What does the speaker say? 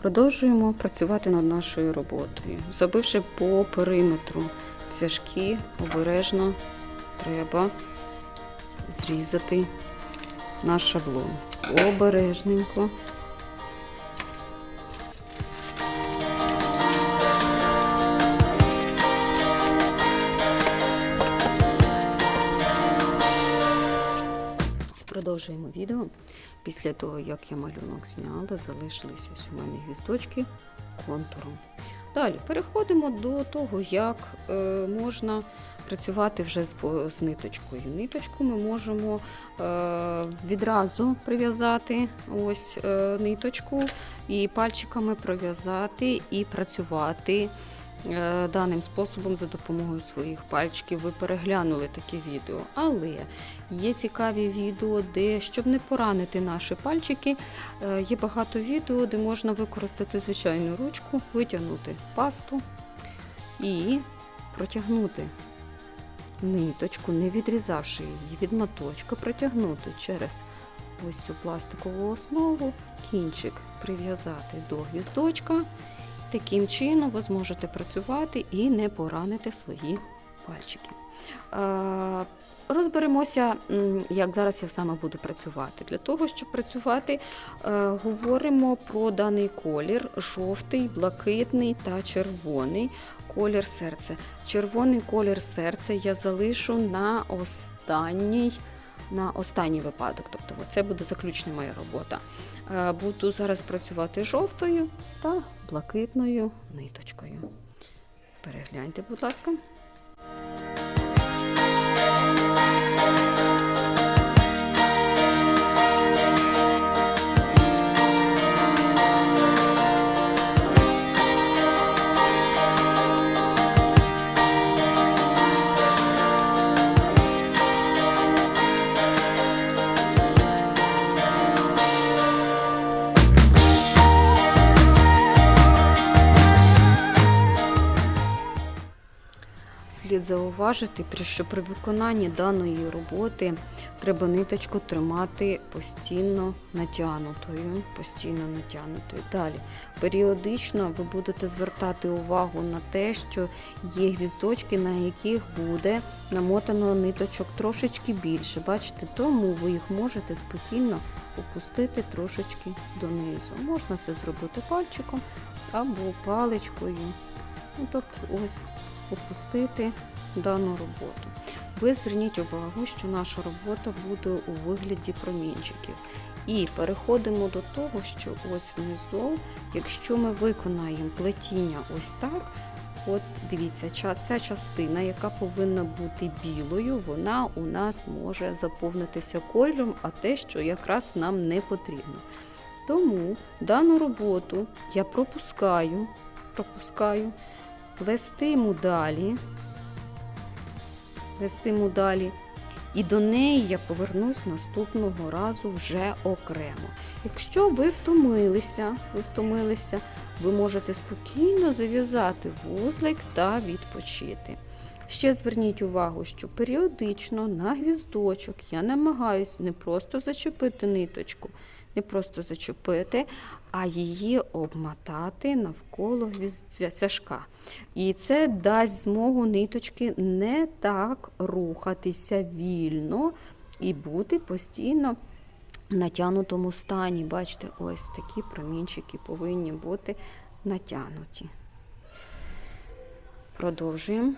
Продовжуємо працювати над нашою роботою. Забивши по периметру цвяшки, обережно треба зрізати наш шаблон. Обережненько. Продовжуємо відео. Після того, як я малюнок зняла, залишились ось у мене гвіздочки контуром. Далі переходимо до того, як е, можна працювати вже з, з ниточкою. Ниточку ми можемо е, відразу прив'язати ось е, ниточку і пальчиками пров'язати і працювати даним способом за допомогою своїх пальчиків. Ви переглянули таке відео. Але є цікаві відео, де, щоб не поранити наші пальчики, е, є багато відео, де можна використати звичайну ручку, витягнути пасту і протягнути ниточку, не відрізавши її від моточка, протягнути через ось цю пластикову основу, кінчик прив'язати до гвіздочка. Таким чином ви зможете працювати і не поранити свої пальчики. Е, Розберемося, як зараз я саме буду працювати. Для того, щоб працювати, е, говоримо про даний колір: жовтий, блакитний та червоний колір серця. Червоний колір серця я залишу на останній. На останній випадок, тобто це буде заключна моя робота. Е, Буду зараз працювати жовтою та блакитною ниточкою. Перегляньте, будь ласка. Слід зауважити, що при виконанні даної роботи треба ниточку тримати постійно натягнутою. Постійно натягнутою. Далі періодично ви будете звертати увагу на те, що є гвіздочки, на яких буде намотано ниточок трошечки більше. Бачите, тому ви їх можете спокійно опустити трошечки донизу. Можна це зробити пальчиком або паличкою. Ну, тобто ось опустити дану роботу. Ви зверніть увагу, що наша робота буде у вигляді промінчиків. І переходимо до того, що ось внизу, якщо ми виконаємо плетіння ось так, от дивіться, ця частина, яка повинна бути білою, вона у нас може заповнитися кольором, а те, що якраз нам не потрібно. Тому дану роботу я пропускаю, пропускаю, плестиму далі, плестиму далі. І до неї я повернусь наступного разу вже окремо. Якщо ви втомилися, ви втомилися, ви можете спокійно зав'язати вузлик та відпочити. Ще зверніть увагу, що періодично на гвіздочок я намагаюсь не просто зачепити ниточку, не просто зачепити, а її обмотати навколо гвіз- І це дасть змогу ниточки не так рухатися вільно і бути постійно в натягнутому стані. Бачите, ось такі промінчики повинні бути натягнуті. Продовжуємо.